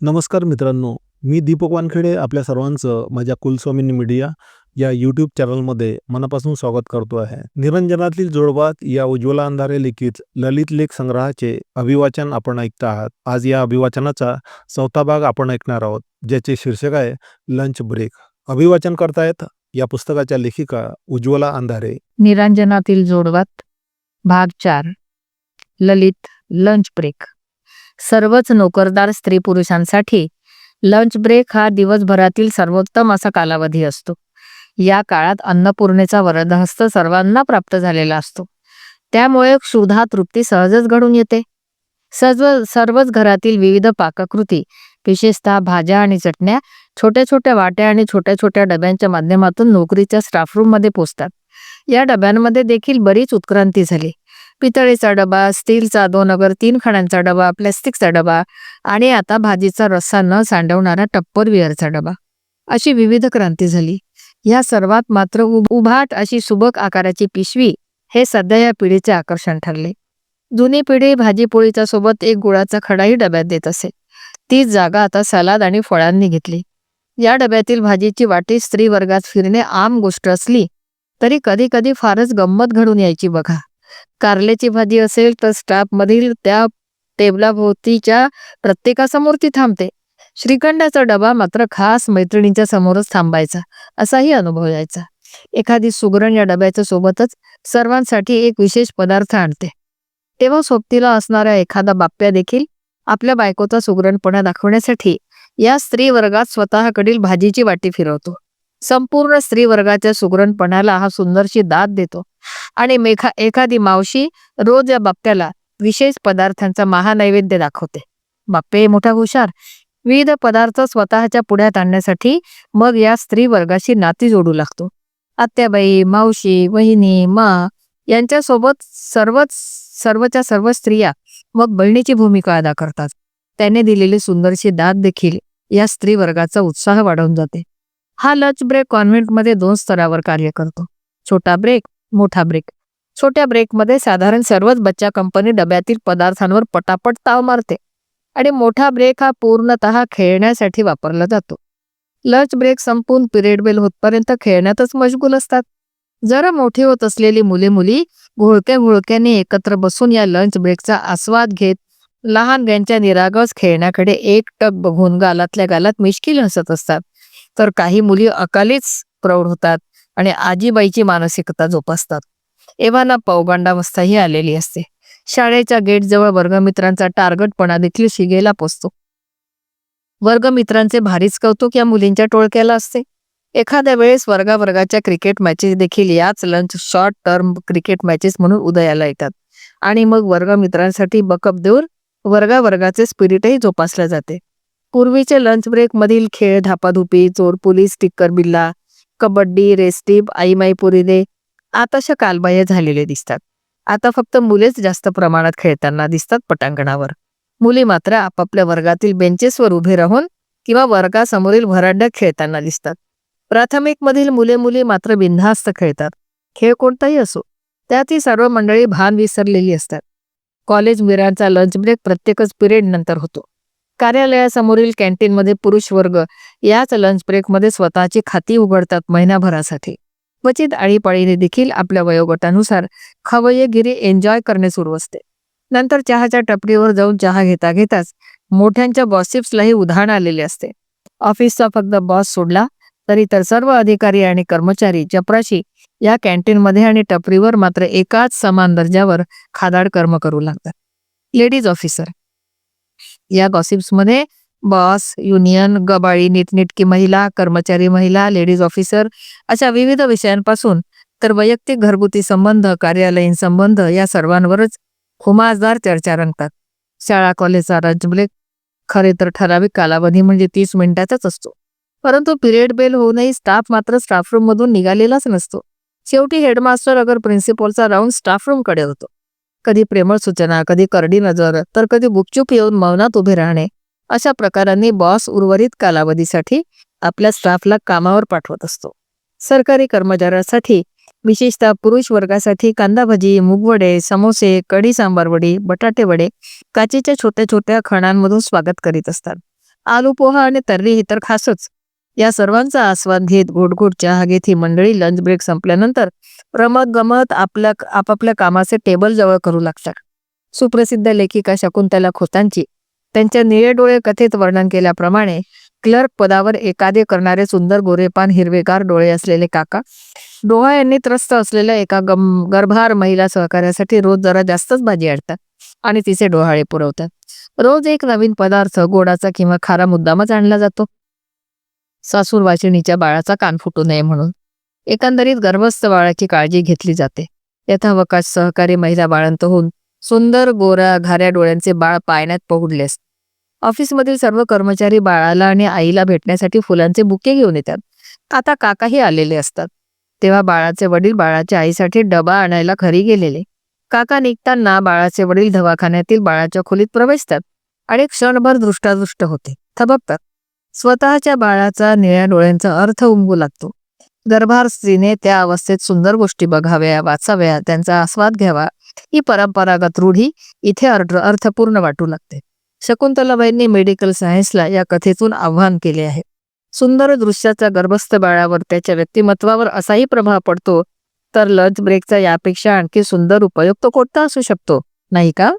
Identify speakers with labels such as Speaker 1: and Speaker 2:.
Speaker 1: नमस्कार मित्रांनो मी दीपक वानखेडे आपल्या सर्वांचं माझ्या कुलस्वामिनी मीडिया या यूट्यूब चॅनलमध्ये मनापासून स्वागत करतो आहे. निरंजनातील जोडबात या उज्ज्वला अंधारे लिखित ललित लेख संग्रहाचे अभिवाचन आपण ऐकत आहात. आज या अभिवाचनाचा चौथा भाग आपण ऐकणार आहोत ज्याचे शीर्षक आहे लंच ब्रेक. अभिवाचन करतायत या पुस्तकाच्या लेखिका उज्ज्वला अंधारे.
Speaker 2: निरंजनातील जोडवात भाग चार. Lalit lunch break. सर्वच नोकरदार स्त्री पुरुषांसाठी लंच ब्रेक हा दिवसभरातील सर्वोत्तम असा कालावधी असतो. या काळात अन्नपूर्णेचा वरदहस्त सर्वांना प्राप्त झालेला असतो. त्यामुळे क्षुधा तृप्ती सहजच घडून येते. सर्व सर्वच घरातील विविध पाककृती विशेषतः भाज्या आणि चटण्या छोट्या छोट्या वाट्या आणि छोट्या छोट्या डब्यांच्या माध्यमातून नोकरीच्या स्टाफ रूममध्ये पोचतात. या डब्यांमध्ये देखील बरीच उत्क्रांती झाली. पितळेचा डबा स्टीलचा दोन अगर तीन खणांचा डबा प्लॅस्टिकचा डबा आणि आता भाजीचा रस्सा न सांडवणारा टप्पर विअरचा डबा. अशी विविध क्रांती झाली. या सर्वात मात्र उभाट अशी सुबक आकाराची पिशवी हे सध्या या पिढीचे आकर्षण ठरले. जुनी पिढी भाजीपोळीच्या सोबत एक गुळाचा खडाही डब्यात देत असे. तीच जागा आता सलाद आणि फळांनी घेतली. या डब्यातील भाजीची वाटी स्त्री वर्गात फिरणे आम गोष्ट असली तरी कधी कधी फारच गंमत घडून यायची बघा. कारल्याची भाजी असेल तर स्टाफ मधील त्या टेबलाभोवतीच्या प्रत्येकासमोर ती थांबते. श्रीखंडाचा डबा मात्र खास मैत्रिणींच्या समोरच थांबायचा असाही अनुभव यायचा. एखादी सुगरण या डब्याच्या सोबतच सर्वांसाठी एक विशेष पदार्थ आणते. तेव्हा सोबतीला असणाऱ्या एखादा बाप्या देखील आपल्या बायकोचा सुगरणपणा दाखवण्यासाठी या स्त्री वर्गात स्वतःकडील भाजीची वाटी फिरवतो. संपूर्ण स्त्री वर्गाच्या सुगरणपणाला हा सुंदरशी दाद देतो. आणि मेखा एखादी मावशी रोज या बाप्प्याला विशेष पदार्थांचा महानैवेद्य दाखवते. बाप्पे मोठा हुशार. विविध पदार्थ स्वतःच्या पुढ्यात आणण्यासाठी मग या स्त्री वर्गाशी नाती जोडू लागतो. आत्याबाई मावशी वहिनी मा यांच्यासोबत सर्वच सर्वच्या सर्व स्त्रिया मग बहिणीची भूमिका अदा करतात. त्याने दिलेली सुंदरशी दाद देखील या स्त्री वर्गाचा उत्साह वाढवून जाते. हा लंच ब्रेक कॉन्व्हेंटमध्ये दोन स्तरावर कार्य करतो. छोटा ब्रेक मोठा ब्रेक छोट्या ब्रेकमध्ये साधारण सर्वच बच्चा कंपनी डब्यातील पदार्थांवर पटापट ताव मारते आणि मोठा ब्रेक हा पूर्णतः खेळण्यासाठी वापरला जातो. लंच ब्रेक संपून पिरियड बेल होतपर्यंत खेळण्यातच मशगूल असतात. जरा मोठी होत असलेली मुले मुली घोळक्या घोळक्याने एकत्र बसून या लंच ब्रेकचा आस्वाद घेत लहान ग्यांच्या निरागस खेळण्याकडे एक टक बघून गालातल्या गालात मिश्किल हसत असतात. तर काही मुली अकालीच प्रौढ होतात. आणि आजीबाईची मानसिकता जोपासतात. एव्हाना पौगंडावस्थाही आलेली असते. शाळेच्या गेटजवळ वर्गमित्रांचा टार्गटपणा देखील शिगेला पोचतो. वर्गमित्रांचे भारीच कौतुक या मुलींच्या टोळक्याला असते. एखाद्या वेळेस वर्गावर्गाच्या क्रिकेट मॅचेस देखील याच lunch short term cricket matches म्हणून उदयाला येतात. आणि मग वर्गमित्रांसाठी बकअप देऊन वर्गावर्गाचे स्पिरिटही जोपासले जाते. पूर्वीचे लंच ब्रेक मधील खेळ धापाधुपी चोरपोलीस स्टिक्कर बिल्ला कबड्डी रेस्टीप आईमाई पुरीदे आताशा कालबाह्य झालेले दिसतात. आता फक्त मुलेच जास्त प्रमाणात खेळताना दिसतात पटांगणावर. मुली मात्र आपापल्या वर्गातील बेंचेसवर उभे राहून किंवा वर्गासमोरील भराड्या खेळताना दिसतात. प्राथमिक मधील मुले मुली मात्र बिनधास्त खेळतात. खेळ कोणताही असो त्यात ही सर्व मंडळी भान विसरलेली असतात. कॉलेज मिरांचा लंच ब्रेक प्रत्येकच पिरियड नंतर होतो. कार्यालयासमोरील कॅन्टीनमध्ये पुरुष वर्ग याच लंच ब्रेकमध्ये स्वतःची खाती उघडतात महिनाभरासाठी. क्वचित आळीपाळीने देखील आपल्या वयोगटानुसार खवय्यगिरी एन्जॉय करणे सुरू असते. नंतर चहाच्या टपरीवर जाऊन चहा घेता घेताच मोठ्यांच्या बॉसिप्सलाही उधाण आलेले असते. ऑफिसचा फक्त बॉस सोडला तरी तर सर्व अधिकारी आणि कर्मचारी चपराशी या कॅन्टीनमध्ये आणि टपरीवर मात्र एकाच समान दर्जावर खादाड कर्म करू लागतात. लेडीज ऑफिसर या गॉसिप्समध्ये बॉस युनियन गबाळी नीटनेटकी महिला कर्मचारी महिला लेडीज ऑफिसर अशा विविध विषयांपासून तर वैयक्तिक घरगुती संबंध कार्यालयीन संबंध या सर्वांवरच खुमासदार चर्चा रंगतात. शाळा कॉलेजचा लंच म्हणजे खरे तर ठराविक कालावधी म्हणजे तीस मिनिटाचाच असतो. परंतु पिरियड बेल होऊनही स्टाफ मात्र स्टाफ रूम मधून निघालेलाच नसतो. शेवटी हेडमास्टर अगर प्रिन्सिपॉलचा राऊंड स्टाफ रूमकडे होतो. कधी प्रेमळ सूचना कधी करडी नजर तर कधी गुपचूप येऊन मौनात उभे राहणे. अशा प्रकारांनी बॉस उर्वरित कालावधीसाठी आपल्या स्टाफला कामावर पाठवत असतो. सरकारी कर्मचाऱ्यांसाठी विशेषतः पुरुष वर्गासाठी कांदा भजी मुगवडे समोसे कढी सांबार वडी बटाटे वडे काचेच्या छोट्या छोट्या खणांमधून स्वागत करीत असतात. आलू पोहा आणि तर्री ही तर खासच. या सर्वांचा आस्वाद घेत घोटघोट चहा घेत ही मंडळी लंच ब्रेक संपल्यानंतर रमत गमत आपल्या आपापल्या कामाचे टेबल जवळ करू लागतात. सुप्रसिद्ध लेखिका शकुंतला खोतांची त्यांच्या निळे डोळे कथेत वर्णन केल्याप्रमाणे क्लर्क पदावर एकादे करणारे सुंदर गोरेपान हिरवेगार डोळे असलेले काका डोहा यांनी त्रस्त असलेल्या एका गम गर्भार महिला सहकार्यासाठी रोज जरा जास्तच भाजी आणतात आणि तिचे डोहाळे पुरवतात. रोज एक नवीन पदार्थ गोडाचा किंवा खारा मुद्दामच आणला जातो. सासूर वाचिणीच्या बाळाचा कान फुटू नये म्हणून. एकंदरीत गर्भस्थ बाळाची काळजी घेतली जाते. यथावकाश सहकारी महिला बाळंत होऊन सुंदर गोरा घाऱ्या डोळ्यांचे बाळ पाळण्यात पहुडले असते. ऑफिसमधील सर्व कर्मचारी बाळाला आणि आईला भेटण्यासाठी फुलांचे बुके घेऊन येतात. आता काकाही आलेले असतात. तेव्हा बाळाचे वडील बाळाच्या आईसाठी डबा आणायला घरी गेलेले. काका निघताना बाळाचे वडील दवाखान्यातील बाळाच्या खोलीत प्रवेशतात आणि क्षणभर दृष्टादृष्ट होते. थबकतात. स्वतःच्या बाळाचा निळ्या डोळ्यांचा अर्थ उमगू लागतो. गर्भार स्त्रीने त्या अवस्थेत सुंदर गोष्टी बघाव्या वाचाव्या त्यांचा आस्वाद घ्यावा. ही परंपरागत रूढी इथे अर्थ अर्थपूर्ण वाटू लागते. शकुंतलाबाईंनी मेडिकल सायन्सला या कथेतून आव्हान केले आहे. सुंदर दृश्याचा गर्भस्थ बाळावर त्याच्या व्यक्तिमत्वावर असाही प्रभाव पडतो तर लंच ब्रेकचा यापेक्षा आणखी सुंदर उपयोग तो कोणता असू शकतो? नाही का?